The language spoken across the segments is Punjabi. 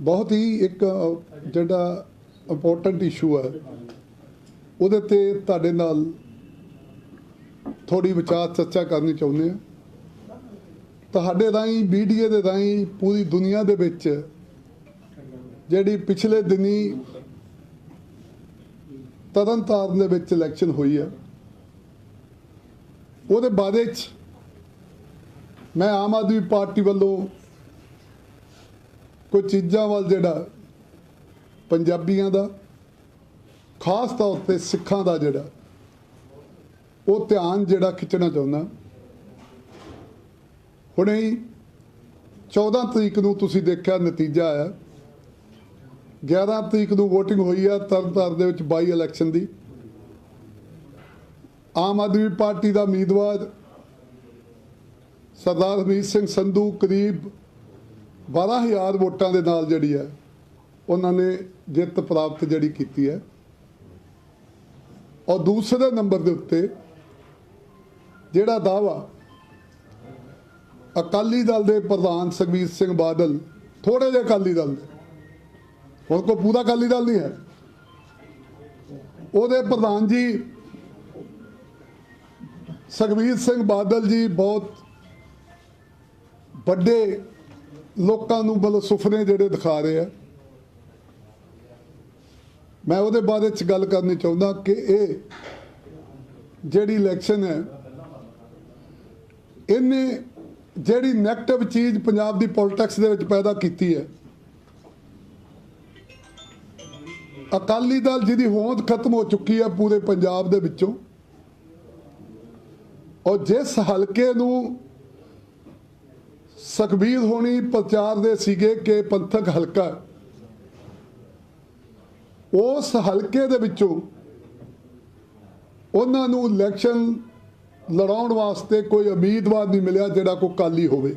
ਬਹੁਤ ਹੀ ਇੱਕ ਜਿਹੜਾ ਇੰਪੋਰਟੈਂਟ ਇਸ਼ੂ ਹੈ, ਉਹਦੇ ਤੇ ਤੁਹਾਡੇ ਨਾਲ ਥੋੜੀ ਵਿਚਾਰ ਚਰਚਾ ਕਰਨੀ ਚਾਹੁੰਦੇ ਹਾਂ। ਤੁਹਾਡੇ ਰਾਹੀਂ ਮੀਡੀਆ ਦੇ ਰਾਹੀਂ ਪੂਰੀ ਦੁਨੀਆ ਦੇ ਵਿੱਚ ਜਿਹੜੀ ਪਿਛਲੇ ਦਿਨੀ ਤਰਨਤਾਰਨ ਦੇ ਵਿੱਚ ਇਲੈਕਸ਼ਨ ਹੋਈ ਹੈ, ਉਹਦੇ ਬਾਰੇ ਚ ਮੈਂ ਆਮ ਆਦਮੀ ਪਾਰਟੀ ਵੱਲੋਂ ਕੁਝ ਚੀਜ਼ਾਂ ਵੱਲ ਜਿਹੜਾ ਪੰਜਾਬੀਆਂ ਦਾ, ਖਾਸ ਤੌਰ ਤੇ ਸਿੱਖਾਂ ਦਾ ਜਿਹੜਾ, ਉਹ ਧਿਆਨ ਜਿਹੜਾ ਖਿੱਚਣਾ ਚਾਹੁੰਦਾ। ਹੁਣੇ ਹੀ 14 ਤਰੀਕ ਨੂੰ ਤੁਸੀਂ ਦੇਖਿਆ ਨਤੀਜਾ ਆਇਆ। 11 ਤਰੀਕ ਨੂੰ VOTING ਹੋਈ ਆ ਤਰਨਤਾਰਨ ਦੇ ਵਿੱਚ ਬਾਈ ਇਲੈਕਸ਼ਨ ਦੀ। ਆਮ ਆਦਮੀ ਪਾਰਟੀ ਦਾ ਉਮੀਦਵਾਰ ਸਰਦਾਰ ਹਮੀਤ ਸਿੰਘ ਸੰਧੂ ਕਰੀਬ 12000 ਵੋਟਾਂ ਦੇ ਨਾਲ ਜਿਹੜੀ ਹੈ, ਉਹਨਾਂ ਨੇ ਜਿੱਤ ਪ੍ਰਾਪਤ ਜਿਹੜੀ ਕੀਤੀ ਹੈ। ਔਰ ਦੂਸਰੇ ਨੰਬਰ ਦੇ ਉੱਤੇ ਜਿਹੜਾ ਦਾਵਾ ਅਕਾਲੀ ਦਲ ਦੇ ਪ੍ਰਧਾਨ ਸੁਖਬੀਰ ਸਿੰਘ ਬਾਦਲ ਥੋੜੇ ਜਿਹੇ ਅਕਾਲੀ ਦਲ ਦੇ, ਹੁਣ ਕੋ ਪੂਰਾ ਅਕਾਲੀ ਦਲ ਨਹੀਂ ਹੈ। ਉਹਦੇ ਪ੍ਰਧਾਨ ਜੀ ਸੁਖਬੀਰ ਸਿੰਘ ਬਾਦਲ ਜੀ ਬਹੁਤ ਵੱਡੇ ਲੋਕਾਂ ਨੂੰ ਬਲ ਸੁਪਨੇ ਜਿਹੜੇ ਦਿਖਾ ਰਹੇ ਆ। ਮੈਂ ਉਹਦੇ ਬਾਰੇ ਚ ਗੱਲ ਕਰਨੀ ਚਾਹੁੰਦਾ ਕਿ ਇਹ ਜਿਹੜੀ ਇਲੈਕਸ਼ਨ ਹੈ, ਇਹਨੇ ਜਿਹੜੀ ਨੈਗੇਟਿਵ ਚੀਜ਼ ਪੰਜਾਬ ਦੀ ਪੋਲਿਟਿਕਸ ਦੇ ਵਿੱਚ ਪੈਦਾ ਕੀਤੀ ਹੈ। ਅਕਾਲੀ ਦਲ ਜਿਹਦੀ ਹੋਂਦ ਖਤਮ ਹੋ ਚੁੱਕੀ ਹੈ ਪੂਰੇ ਪੰਜਾਬ ਦੇ ਵਿੱਚੋਂ। ਔਰ ਜਿਸ ਹਲਕੇ ਨੂੰ ਸੁਖਬੀਰ ਹੋਣੀ ਪ੍ਰਚਾਰ ਦੇ ਸੀਗੇ ਕਿ ਪੰਥਕ ਹਲਕਾ ਉਸ ਹਲਕੇ ਦੇ ਵਿੱਚੋਂ ਉਹਨਾਂ ਨੂੰ ਇਲੈਕਸ਼ਨ ਲੜਾਉਣ ਵਾਸਤੇ ਕੋਈ ਉਮੀਦਵਾਰ ਨਹੀਂ ਮਿਲਿਆ ਜਿਹੜਾ ਕੋਈ ਕਾਲੀ ਹੋਵੇ।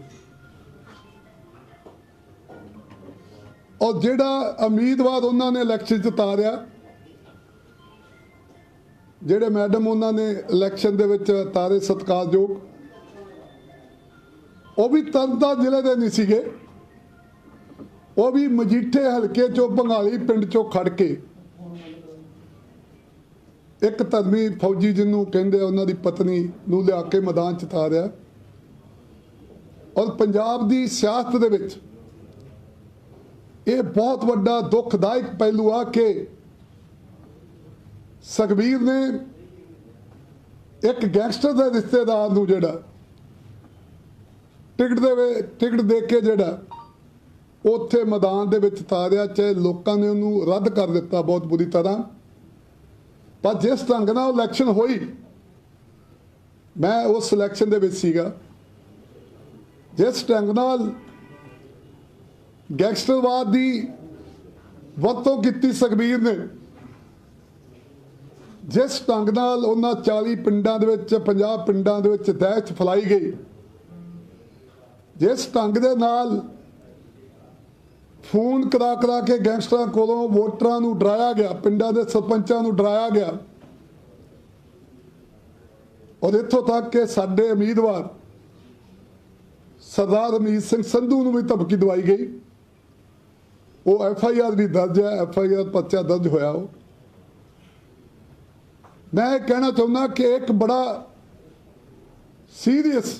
ਔਰ ਜਿਹੜਾ ਉਮੀਦਵਾਰ ਉਹਨਾਂ ਨੇ ਇਲੈਕਸ਼ਨ ਚ ਤਾਰਿਆ, ਜਿਹੜੇ ਮੈਡਮ ਉਹਨਾਂ ਨੇ ਇਲੈਕਸ਼ਨ ਦੇ ਵਿੱਚ ਤਾਰੇ ਸਤਿਕਾਰਯੋਗ ਉਹ ਵੀ ਤਰਨਤਾਰਨ ਜ਼ਿਲ੍ਹੇ ਦੇ ਨਹੀਂ ਸੀਗੇ। ਉਹ ਵੀ ਮਜੀਠੇ ਹਲਕੇ ਚੋਂ ਬੰਗਾਲੀ ਪਿੰਡ ਚੋਂ ਖੜ ਕੇ। ਇੱਕ ਧਰਮੀ ਫੌਜੀ ਜਿਹਨੂੰ ਕਹਿੰਦੇ ਉਹਨਾਂ ਦੀ ਪਤਨੀ ਨੂੰ ਲਿਆ ਕੇ ਮੈਦਾਨ ਚ ਤਾਰਿਆ ਔਰ ਪੰਜਾਬ ਦੀ ਸਿਆਸਤ ਦੇ ਵਿੱਚ ਇਹ ਬਹੁਤ ਵੱਡਾ ਦੁਖਦਾਇਕ ਪਹਿਲੂ ਆ ਕਿ ਸੁਖਬੀਰ ਨੇ ਇੱਕ ਗੈਂਗਸਟਰ ਦੇ ਰਿਸ਼ਤੇਦਾਰ ਨੂੰ ਜਿਹੜਾ ਟਿਕਟ ਦੇ ਟਿਕਟ ਦੇ ਕੇ ਜਿਹੜਾ ਉੱਥੇ ਮੈਦਾਨ ਦੇ ਵਿੱਚ ਤਾਰਿਆ ਚਾਹੇ ਲੋਕਾਂ ਨੇ ਉਹਨੂੰ ਰੱਦ ਕਰ ਦਿੱਤਾ ਬਹੁਤ ਬੁਰੀ ਤਰ੍ਹਾਂ। ਪਰ ਜਿਸ ਢੰਗ ਨਾਲ ਇਲੈਕਸ਼ਨ ਹੋਈ, ਮੈਂ ਉਸ ਇਲੈਕਸ਼ਨ ਦੇ ਵਿੱਚ ਸੀਗਾ। ਜਿਸ ਢੰਗ ਨਾਲ ਗੈਂਗਸਟਰਵਾਦ ਦੀ ਵਰਤੋਂ ਕੀਤੀ ਸੁਖਬੀਰ ਨੇ, ਜਿਸ ਢੰਗ ਨਾਲ ਉਹਨਾਂ 40 ਪਿੰਡਾਂ ਦੇ ਵਿੱਚ 50 ਪਿੰਡਾਂ ਦੇ ਵਿੱਚ ਦਹਿਸ਼ਤ ਫੈਲਾਈ ਗਈ। ਜਿਸ ਢੰਗ ਦੇ ਨਾਲ ਫੋਨ ਕਰਾ ਕਰਾ ਕੇ ਗੈਂਗਸਟਰਾਂ ਕੋਲੋਂ ਵੋਟਰਾਂ ਨੂੰ ਡਰਾਇਆ ਗਿਆ, ਪਿੰਡਾਂ ਦੇ ਸਰਪੰਚਾਂ ਨੂੰ ਡਰਾਇਆ ਗਿਆ, ਔਰ ਇੱਥੋਂ ਤੱਕ ਕਿ ਸਾਡੇ ਉਮੀਦਵਾਰ ਸਰਦਾਰ ਅਮੀਤ ਸਿੰਘ ਸੰਧੂ ਨੂੰ ਵੀ ਧਮਕੀ ਦਵਾਈ ਗਈ। ਉਹ ਐਫ ਆਈ ਆਰ ਵੀ ਦਰਜ ਹੈ, ਐਫ ਆਈ ਆਰ ਪਰਚਾ ਦਰਜ ਹੋਇਆ ਉਹ। ਮੈਂ ਇਹ ਕਹਿਣਾ ਚਾਹੁੰਦਾ ਕਿ ਇੱਕ ਬੜਾ ਸੀਰੀਅਸ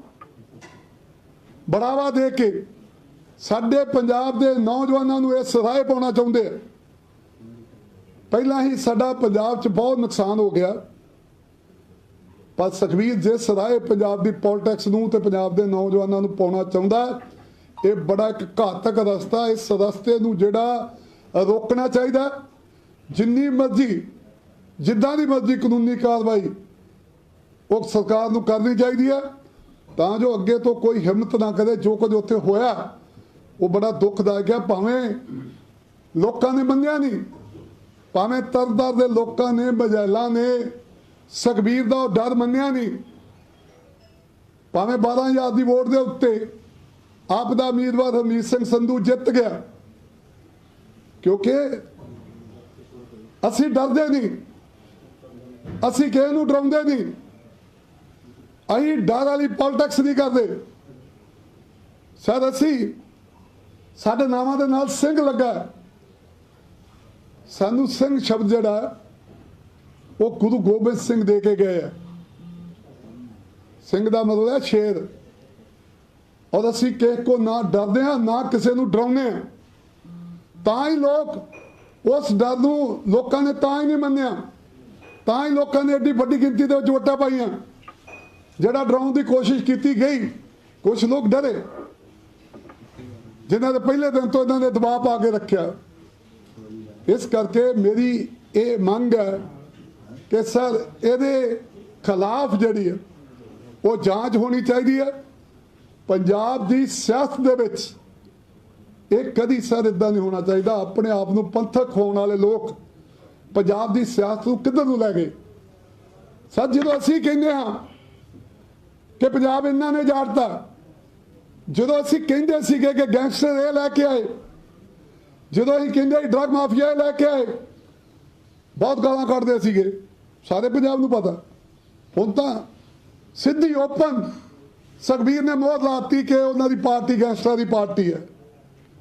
ਬੜਾਵਾ ਦੇ ਕੇ ਸਾਡੇ ਪੰਜਾਬ ਦੇ ਨੌਜਵਾਨਾਂ ਨੂੰ ਇਹ ਸਰਾਏ ਪਾਉਣਾ ਚਾਹੁੰਦੇ ਆ ਪਹਿਲਾਂ ਹੀ ਸਾਡਾ ਪੰਜਾਬ 'ਚ ਬਹੁਤ ਨੁਕਸਾਨ ਹੋ ਗਿਆ ਪਰ ਸੁਖਬੀਰ ਜੇ ਸਰਾਏ ਪੰਜਾਬ ਦੀ ਪੋਲਿਟਿਕਸ ਨੂੰ ਤੇ ਪੰਜਾਬ ਦੇ ਨੌਜਵਾਨਾਂ ਨੂੰ ਪਾਉਣਾ ਚਾਹੁੰਦਾ ਇਹ ਬੜਾ ਇੱਕ ਘਾਤਕ ਰਸਤਾ ਇਸ ਰਸਤੇ ਨੂੰ ਜਿਹੜਾ ਰੋਕਣਾ ਚਾਹੀਦਾ ਜਿੰਨੀ ਮਰਜ਼ੀ ਜਿੱਦਾਂ ਦੀ ਮਰਜ਼ੀ ਕਾਨੂੰਨੀ ਕਾਰਵਾਈ ਉਹ ਸਰਕਾਰ ਨੂੰ ਕਰਨੀ ਚਾਹੀਦੀ ਹੈ ਤਾਂ ਜੋ ਅੱਗੇ ਤੋਂ ਕੋਈ ਹਿੰਮਤ ਨਾ ਕਰੇ, ਜੋ ਕੁਝ ਉੱਥੇ ਹੋਇਆ, ਉਹ ਬੜਾ ਦੁੱਖਦਾਇਕ ਹੈ। ਭਾਵੇਂ ਲੋਕਾਂ ਨੇ ਮੰਨਿਆ ਨਹੀਂ, ਭਾਵੇਂ ਤਰਦਰ ਦੇ ਲੋਕਾਂ ਨੇ ਬਜੈਲਾ ਨੇ, ਸੁਖਬੀਰ ਦਾ ਉਹ ਡਰ ਮੰਨਿਆ ਨਹੀਂ, ਭਾਵੇਂ 12000 ਦੀ ਵੋਟ ਦੇ ਉੱਤੇ ਆਪ ਦਾ ਉਮੀਦਵਾਰ ਹਰਮੀਤ ਸਿੰਘ ਸੰਧੂ ਜਿੱਤ ਗਿਆ, ਕਿਉਂਕਿ ਅਸੀਂ ਡਰਦੇ ਨਹੀਂ, ਅਸੀਂ ਕਿਸੇ ਨੂੰ ਡਰਾਉਂਦੇ ਨਹੀਂ। ਅਸੀਂ ਡਰ ਵਾਲੀ ਪੋਲਿਟਿਕਸ ਨਹੀਂ ਕਰਦੇ। ਸਰ ਅਸੀਂ ਸਾਡੇ ਨਾਵਾਂ ਦੇ ਨਾਲ ਸਿੰਘ ਲੱਗਾ ਸਾਨੂੰ ਸਿੰਘ ਸ਼ਬਦ ਜਿਹੜਾ ਉਹ ਗੁਰੂ ਗੋਬਿੰਦ ਸਿੰਘ ਦੇ ਕੇ ਗਏ ਹੈ। ਸਿੰਘ ਦਾ ਮਤਲਬ ਹੈ ਸ਼ੇਰ। ਔਰ ਅਸੀਂ ਕਿਸੇ ਕੋ ਨਾ ਡਰਦੇ ਹਾਂ, ਨਾ ਕਿਸੇ ਨੂੰ ਡਰਾਉਂਦੇ ਹਾਂ। ਤਾਂ ਹੀ ਲੋਕ ਉਸ ਡਰ ਨੂੰ ਲੋਕਾਂ ਨੇ ਤਾਂ ਹੀ ਨਹੀਂ ਮੰਨਿਆ। ਤਾਂ ਹੀ ਲੋਕਾਂ ਨੇ ਐਡੀ ਵੱਡੀ ਗਿਣਤੀ ਦੇ ਵਿੱਚ ਵੋਟਾਂ ਪਾਈਆਂ। ਜਿਹੜਾ ਡਰਾਉਣ ਦੀ ਕੋਸ਼ਿਸ਼ ਕੀਤੀ ਗਈ ਕੁਝ ਲੋਕ ਡਰੇ। ਜਿਨ੍ਹਾਂ ਦੇ ਪਹਿਲੇ ਦਿਨ ਤੋਂ ਇਹਨਾਂ ਨੇ ਦਬਾਅ ਪਾ ਕੇ ਰੱਖਿਆ। ਇਸ ਕਰਕੇ ਮੇਰੀ ਇਹ ਮੰਗ ਹੈ ਕਿ ਸਰ, ਇਹਦੇ ਖਿਲਾਫ ਜਿਹੜੀ ਹੈ, ਉਹ ਜਾਂਚ ਹੋਣੀ ਚਾਹੀਦੀ ਹੈ। ਪੰਜਾਬ ਦੀ ਸਿਆਸਤ ਦੇ ਵਿੱਚ ਇਹ ਕਦੀ ਸਰ ਇਦਾਂ ਨਹੀਂ ਹੋਣਾ ਚਾਹੀਦਾ। ਆਪਣੇ ਆਪ ਨੂੰ ਪੰਥਕ ਹੋਣ ਵਾਲੇ ਲੋਕ ਪੰਜਾਬ ਦੀ ਸਿਆਸਤ ਨੂੰ ਕਿੱਧਰ ਨੂੰ ਲੈ ਗਏ? ਸਰ, ਜਦੋਂ ਅਸੀਂ ਕਹਿੰਦੇ ਹਾਂ ਕਿ ਪੰਜਾਬ ਇਹਨਾਂ ਨੇ ਜਾੜਤਾ ਜਦੋਂ ਅਸੀਂ ਕਹਿੰਦੇ ਸੀਗੇ ਕਿ ਗੈਂਗਸਟਰ ਇਹ ਲੈ ਕੇ ਆਏ, ਜਦੋਂ ਅਸੀਂ ਕਹਿੰਦੇ ਡਰਗ ਮਾਫੀਆ ਇਹ ਲੈ ਕੇ ਆਏ, ਬਹੁਤ ਗਾਲਾਂ ਕੱਢਦੇ ਸੀਗੇ। ਸਾਰੇ ਪੰਜਾਬ ਨੂੰ ਪਤਾ। ਹੁਣ ਤਾਂ ਸਿੱਧੀ ਓਪਨ ਸੁਖਬੀਰ ਨੇ ਮੋਹਰ ਲਾਤੀ ਕਿ ਉਹਨਾਂ ਦੀ ਪਾਰਟੀ ਗੈਂਗਸਟਰਾਂ ਦੀ ਪਾਰਟੀ ਹੈ।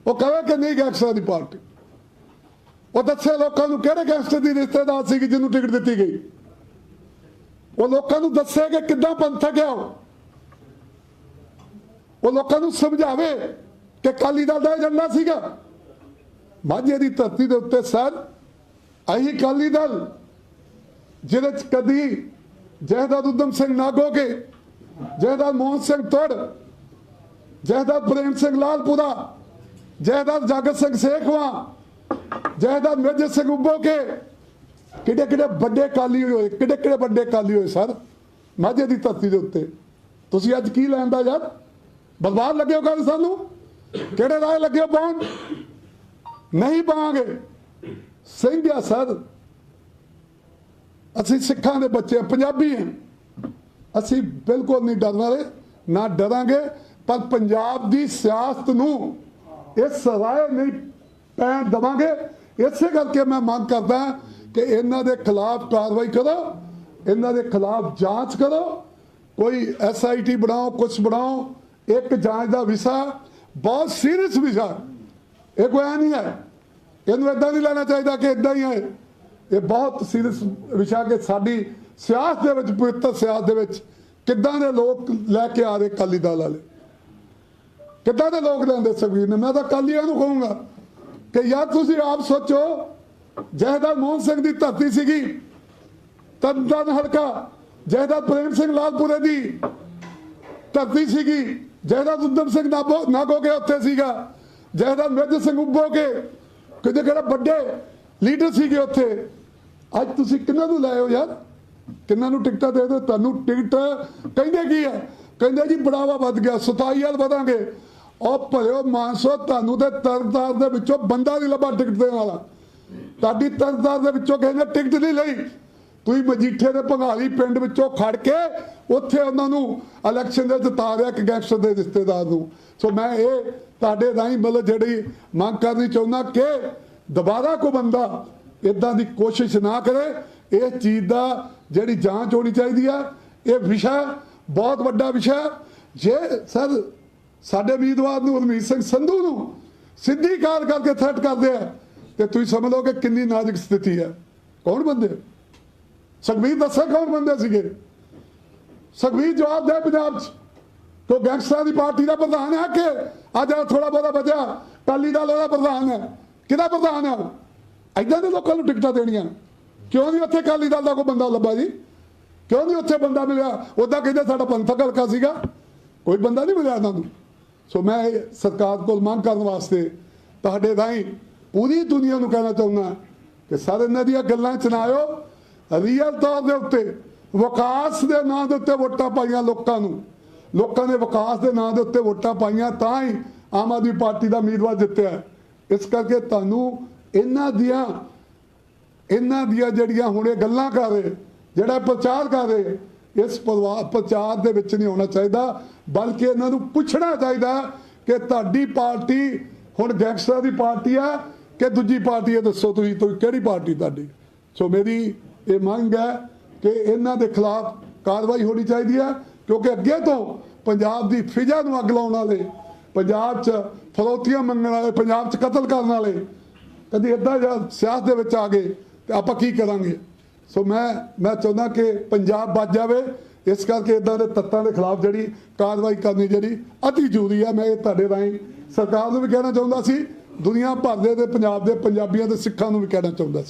ਉਹ ਕਹੇ ਕਿ ਨਹੀਂ ਗੈਂਗਸਟਰਾਂ ਦੀ ਪਾਰਟੀ। ਉਹ ਦੱਸੇ ਲੋਕਾਂ ਨੂੰ ਕਿਹੜੇ ਗੈਂਗਸਟਰ ਦੀ ਰਿਸ਼ਤੇਦਾਰ ਸੀ ਜਿਹਨੂੰ ਟਿਕਟ ਦਿੱਤੀ ਗਈ। ਉਹ ਲੋਕਾਂ ਨੂੰ ਦੱਸੇ ਕਿ ਕਿੱਦਾਂ ਪੰਥਕ ਹੈ ਉਹ। ਉਹ ਲੋਕਾਂ ਨੂੰ ਸਮਝਾਵੇ ਕਿ ਕਾਲੀ ਦਲ ਦਾ ਏਜੰਡਾ ਸੀਗਾ। ਮਾਝੇ ਦੀ ਧਰਤੀ ਦੇ ਉੱਤੇ ਸਰ, ਅਹੀ ਕਾਲੀ ਦਲ, ਜਿਹਦੇ ਚ ਕਦੀ ਜਹਦਾਦ ਉਦਮ ਸਿੰਘ ਨਾਗੋਕੇ ਜਹਦਾਦ ਮੋਹਨ ਸਿੰਘ ਤੋੜ ਜਹਦਾਦ ਪ੍ਰੇਮ ਸਿੰਘ ਲਾਲਪੁਰਾ ਜਹਦਾਦ ਜਾਗਤ ਸਿੰਘ ਸੇਖਵਾ ਜਹਦਾਦ ਮੇਜਰ ਸਿੰਘ ਉੱਬੋਕੇ ਕਿਹੜੇ ਕਿਹੜੇ ਵੱਡੇ ਕਾਲੀ ਹੋਏ ਕਿਹੜੇ ਕਿਹੜੇ ਵੱਡੇ ਕਾਲੀ ਹੋਏ ਸਰ, ਮਾਝੇ ਦੀ ਧਰਤੀ ਦੇ ਉੱਤੇ। ਤੁਸੀਂ ਅੱਜ ਕੀ ਲੈਂਦਾ ਯਾਰ? ਬਰਬਾਦ ਲੱਗੇ ਹੋ ਸਾਨੂੰ? ਕਿਹੜੇ ਰਾਹ ਲੱਗੇ ਹੋ ਪਾਉਣ? ਨਹੀਂ ਪਾਵਾਂਗੇ। ਸਿੰਘ ਆ ਸਰ। ਅਸੀਂ ਸਿੱਖਾਂ ਦੇ ਬੱਚੇ ਪੰਜਾਬੀ ਹਾਂ ਅਸੀਂ ਬਿਲਕੁਲ ਨਹੀਂ ਡਰਨ ਵਾਲੇ, ਨਾ ਡਰਾਂਗੇ, ਪਰ ਪੰਜਾਬ ਦੀ ਸਿਆਸਤ ਨੂੰ ਇਸ ਰਾਏ ਨਹੀਂ ਪੈਣ ਦਵਾਂਗੇ। ਇਸੇ ਕਰਕੇ ਮੈਂ ਮੰਗ ਕਰਦਾ ਕਿ ਇਹਨਾਂ ਦੇ ਖਿਲਾਫ ਕਾਰਵਾਈ ਕਰੋ, ਇਹਨਾਂ ਦੇ ਖਿਲਾਫ ਜਾਂਚ ਕਰੋ, ਕੋਈ ਐਸਆਈਟੀ ਬਣਾਓ ਕੁਝ ਬਣਾਓ ਇੱਕ ਜਾਂਚ ਦਾ ਵਿਸ਼ਾ, ਬਹੁਤ ਸੀਰੀਅਸ ਵਿਸ਼ਾ। ਇਹ ਕੋਈ ਐਂ ਨਹੀਂ ਹੈ। ਇਹਨੂੰ ਇਦਾਂ ਨਹੀਂ ਲੈਣਾ ਚਾਹੀਦਾ ਕਿ ਇਦਾਂ ਹੀ ਹੈ। ਇਹ ਬਹੁਤ ਸੀਰੀਅਸ ਵਿਸ਼ਾ ਕਿ ਸਾਡੀ ਸਿਆਸਤ ਦੇ ਵਿੱਚ, ਪਵਿੱਤਰ ਸਿਆਸਤ ਦੇ ਵਿੱਚ ਕਿੱਦਾਂ ਦੇ ਲੋਕ ਲੈ ਕੇ ਆ ਰਹੇ ਅਕਾਲੀ ਦਲ ਵਾਲੇ? ਕਿੱਦਾਂ ਦੇ ਲੋਕ ਲੈਂਦੇ ਸੁਖਬੀਰ ਨੇ? ਮੈਂ ਤਾਂ ਕਾਲੀਆਂ ਨੂੰ ਕਹੂੰਗਾ ਕਿ ਯਾਰ ਤੁਸੀਂ ਆਪ ਸੋਚੋ ਜਹਦਾਰ ਮੋਹਨ ਸਿੰਘ ਦੀ ਧਰਤੀ ਸੀਗੀ ਤਨਤਨ ਹਲਕਾ ਜਹਦਾਰ ਪ੍ਰੇਮ ਸਿੰਘ ਲਾਲਪੁਰੇ ਦੀ ਧਰਤੀ ਸੀਗੀ ਜਹਦਾਰ ਉਦਮ ਸਿੰਘ ਨਾਗੋ ਨਾਗੋਕੇ ਉੱਥੇ ਸੀਗਾ। ਜਿਹੜਾ ਮੇਜਰ ਸਿੰਘ ਉੱਭੋ ਕੇ ਕਿਤੇ ਕਿਹੜਾ ਵੱਡੇ ਲੀਡਰ ਸੀਗੇ ਉੱਥੇ। ਅੱਜ ਤੁਸੀਂ ਕਿੰਨਾਂ ਨੂੰ ਲਾਏ ਯਾਰ? ਕਿੰਨਾਂ ਨੂੰ ਟਿਕਟਾਂ ਦੇ ਦਿਓ? ਤੁਹਾਨੂੰ ਟਿਕਟ ਕਹਿੰਦੇ ਕੀ ਆ ਕਹਿੰਦੇ ਜੀ ਬੜਾਵਾ ਵੱਧ ਗਿਆ 27000 ਵਧਾਂਗੇ। ਉਹ ਭਲਿਓ ਮਾਨਸੋ, ਤੁਹਾਨੂੰ ਤੇ ਤਰਨਤਾਰ ਦੇ ਵਿੱਚੋਂ ਬੰਦਾ ਨਹੀਂ ਲੱਭਾ ਟਿਕਟ ਦੇਣ ਵਾਲਾ। ਤੁਹਾਡੀ ਤਰਨਤਾਰ ਦੇ ਵਿੱਚੋਂ ਕਹਿੰਦੇ ਟਿਕਟ ਨਹੀਂ ਲਈ। ਤੁਸੀਂ ਮਜੀਠੇ ਦੇ ਭੰਗਾਲੀ ਪਿੰਡ ਵਿੱਚੋਂ ਖੜ ਕੇ ਉੱਥੇ ਉਹਨਾਂ ਨੂੰ ਇਲੈਕਸ਼ਨ ਦੇ ਜਿਤਾ ਰਿਹਾ ਕਿ ਗੈਂਗਸਟਰ ਦੇ ਰਿਸ਼ਤੇਦਾਰ ਨੂੰ। ਸੋ ਮੈਂ ਇਹ ਤੁਹਾਡੇ ਰਾਹੀਂ ਮਤਲਬ ਜਿਹੜੀ ਮੰਗ ਕਰਨੀ ਚਾਹੁੰਦਾ ਕਿ ਦੁਬਾਰਾ ਕੋਈ ਬੰਦਾ ਇਦਾਂ ਦੀ ਕੋਸ਼ਿਸ਼ ਨਾ ਕਰੇ। ਇਸ ਚੀਜ਼ ਦਾ ਜਿਹੜੀ ਜਾਂਚ ਹੋਣੀ ਚਾਹੀਦੀ ਆ। ਇਹ ਵਿਸ਼ਾ ਬਹੁਤ ਵੱਡਾ ਵਿਸ਼ਾ। ਜੇ ਸਰ ਸਾਡੇ ਉਮੀਦਵਾਰ ਨੂੰ ਹਰਮੀਤ ਸਿੰਘ ਸੰਧੂ ਨੂੰ ਸਿੱਧੀ ਕਾਰ ਕਰਕੇ ਥ੍ਰੈਟ ਕਰਦੇ ਆ, ਤੇ ਤੁਸੀਂ ਸਮਝ ਲਓ ਕਿ ਕਿੰਨੀ ਨਾਜ਼ੁਕ ਸਥਿਤੀ ਹੈ। ਕੌਣ ਬੰਦੇ? ਸੁਖਬੀਰ ਦੱਸੇ ਕੌਣ ਬੰਦੇ ਸੀਗੇ? ਸੁਖਬੀਰ ਜਵਾਬ ਦੇ ਪੰਜਾਬ 'ਚ। ਤੋ ਗੈਂਗਸਟਰਾਂ ਦੀ ਪਾਰਟੀ ਦਾ ਪ੍ਰਧਾਨ ਹੈ ਕਿ ਅੱਜ ਥੋੜਾ ਬਹੁਤਾ ਬਚਿਆ। ਕਾਲੀ ਦਲ ਉਹਦਾ ਪ੍ਰਧਾਨ ਹੈ। ਕਿਹਦਾ ਪ੍ਰਧਾਨ ਹੈ? ਐਦਾਂ ਦੇ ਲੋਕਾਂ ਨੂੰ ਟਿਕਟਾਂ ਦੇਣੀਆਂ। ਕਿਉਂ ਨਹੀਂ ਉੱਥੇ ਕਾਲੀ ਦਲ ਦਾ ਕੋਈ ਬੰਦਾ ਲੱਭਾ ਜੀ? ਕਿਉਂ ਨਹੀਂ ਉੱਥੇ ਬੰਦਾ ਮਿਲਿਆ? ਉਹਦਾ ਕਹਿੰਦੇ ਸਾਡਾ ਪੰਥਕ ਹਲਕਾ ਸੀਗਾ। ਕੋਈ ਬੰਦਾ ਨਹੀਂ ਮਿਲਿਆ ਇਹਨਾਂ ਨੂੰ। ਸੋ ਮੈਂ ਇਹ ਸਰਕਾਰ ਕੋਲ ਮੰਗ ਕਰਨ ਵਾਸਤੇ ਤੁਹਾਡੇ ਰਾਹੀਂ ਪੂਰੀ ਦੁਨੀਆ ਨੂੰ ਕਹਿਣਾ ਚਾਹੁੰਦਾ ਕਿ ਸਾਰੇ ਇਹਨਾਂ ਦੀਆਂ ਗੱਲਾਂ ਚ ਨਾ ਆਇਓ। ਰੀਅਲ ਤੌਰ ਦੇ ਉੱਤੇ ਵਿਕਾਸ ਦੇ ਨਾਂ ਦੇ ਉੱਤੇ ਵੋਟਾਂ ਪਾਈਆਂ ਲੋਕਾਂ ਨੂੰ। ਲੋਕਾਂ ਨੇ ਵਿਕਾਸ ਦੇ ਨਾਂ ਦੇ ਉੱਤੇ ਵੋਟਾਂ ਪਾਈਆਂ ਤਾਂ ਹੀ ਆਮ ਆਦਮੀ ਪਾਰਟੀ ਦਾ ਉਮੀਦਵਾਰ ਜਿੱਤਿਆ। ਇਸ ਕਰਕੇ ਤੁਹਾਨੂੰ ਇਹਨਾਂ ਦੀਆਂ ਇਹਨਾਂ ਦੀਆਂ ਜਿਹੜੀਆਂ ਹੁਣੇ ਗੱਲਾਂ ਕਰ ਰਹੇ, ਜਿਹੜਾ ਪ੍ਰਚਾਰ ਕਰ ਰਹੇ, ਇਸ ਪਰਿਵਾ- ਪ੍ਰਚਾਰ ਦੇ ਵਿੱਚ ਨਹੀਂ ਹੋਣਾ ਚਾਹੀਦਾ, ਬਲਕਿ ਇਹਨਾਂ ਨੂੰ ਪੁੱਛਣਾ ਚਾਹੀਦਾ ਕਿ ਤੁਹਾਡੀ ਪਾਰਟੀ ਹੁਣ ਗੈਂਗਸਟਰਾਂ ਦੀ ਪਾਰਟੀ ਆ ਕਿ ਦੂਜੀ ਪਾਰਟੀ ਹੈ ਦੱਸੋ ਤੁਸੀਂ ਕਿਹੜੀ ਪਾਰਟੀ ਤੁਹਾਡੀ? ਸੋ ਮੇਰੀ ਇਹ ਮੰਗ ਹੈ ਕਿ ਇਹਨਾਂ ਦੇ ਖਿਲਾਫ ਕਾਰਵਾਈ ਹੋਣੀ ਚਾਹੀਦੀ ਹੈ, ਕਿਉਂਕਿ ਅੱਗੇ ਤੋਂ ਪੰਜਾਬ ਦੀ ਫਿਜ਼ਾ ਨੂੰ ਅੱਗ ਲਾਉਣ ਵਾਲੇ, ਪੰਜਾਬ 'ਚ ਫਰੋਤੀਆਂ ਮੰਗਣ ਵਾਲੇ, ਪੰਜਾਬ 'ਚ ਕਤਲ ਕਰਨ ਵਾਲੇ, ਕਦੀ ਇਦਾਂ ਜਾਂ ਸਿਆਸਤ ਦੇ ਵਿੱਚ ਆ ਗਏ, ਤੇ ਆਪਾਂ ਕੀ ਕਰਾਂਗੇ? ਸੋ ਮੈਂ ਮੈਂ ਚਾਹੁੰਦਾ ਕਿ ਪੰਜਾਬ ਬਚ ਜਾਵੇ, ਇਸ ਕਰਕੇ ਇਦਾਂ ਦੇ ਤੱਤਾਂ ਦੇ ਖਿਲਾਫ ਜਿਹੜੀ ਕਾਰਵਾਈ ਕਰਨੀ ਜਿਹੜੀ ਅਤੀ ਜ਼ਰੂਰੀ ਹੈ, ਮੈਂ ਇਹ ਤੁਹਾਡੇ ਰਾਹੀਂ ਸਰਕਾਰ ਨੂੰ ਵੀ ਕਹਿਣਾ ਚਾਹੁੰਦਾ ਸੀ, ਦੁਨੀਆ ਭਰ ਦੇ ਪੰਜਾਬ ਦੇ ਪੰਜਾਬੀਆਂ ਤੇ ਸਿੱਖਾਂ ਨੂੰ ਵੀ ਕਹਿਣਾ ਚਾਹੁੰਦਾ ਸੀ।